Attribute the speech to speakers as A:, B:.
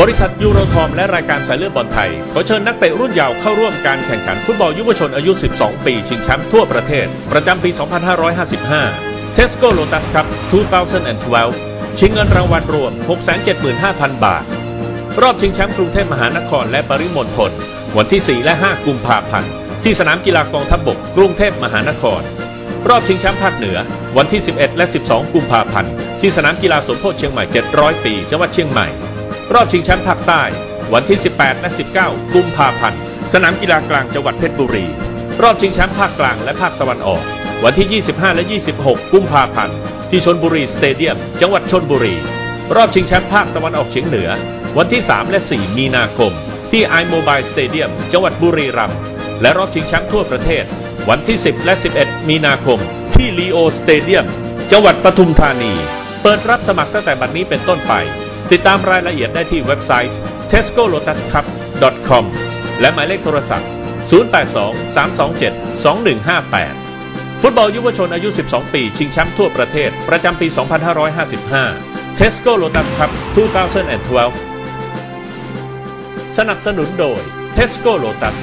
A: บริษัทยูโรทอมและรายการสายเลือดบอลไทยขอเชิญนักเตะรุ่นเยาว์เข้าร่วมการแข่งขันฟุตบอลยุวชนอายุ 12 ปีชิงแชมป์ทั่วประเทศ ประจำปี 2555 Tesco Lotus Cup 2012 ชิงเงินรางวัลรวม 675,000 บาท รอบชิงแชมป์กรุงเทพมหานครและปริมณฑลวันที่ 4 และ 5 กุมภาพันธ์ที่สนามกีฬากองทัพบบกกรุงเทพมหานคร รอบชิงแชมป์ภาคเหนือ วันที่ 11 และ 12 กุมภาพันธ์ที่สนามกีฬาสมโพธิเชียงใหม่ 700 ปีจังหวัดเชียงใหม่ รอบชิงแชมป์ภาคใต้ วันที่ 18 และ 19 กุมภาพันธ์ สนามกีฬากลางจังหวัดเพชรบุรี รอบชิงแชมป์ภาคกลางและภาคตะวันออก วันที่ 25 และ 26 กุมภาพันธ์ ที่ชนบุรีสเตเดียม จังหวัดชนบุรี รอบชิงแชมป์ภาคตะวันออกเฉียงเหนือ วันที่ 3 และ 4 มีนาคม ที่ iMobile Stadium จังหวัดบุรีรัมย์ และรอบชิงแชมป์ทั่วประเทศ วันที่ 10 และ 11 มีนาคม ที่ Leo Stadium จังหวัดปทุมธานี เปิดรับสมัครตั้งแต่บัดนี้เป็นต้นไป ติดตามรายละเอียดได้ที่เว็บไซต์ tescolotuscup.com และหมายเลขโทรศัพท์ 082 327 2158 ฟุตบอลยุวชนอายุ 12 ปี ชิงแชมป์ทั่วประเทศ ประจำปี 2555 Tesco Lotus Cup 2012 สนับสนุนโดย Tesco Lotus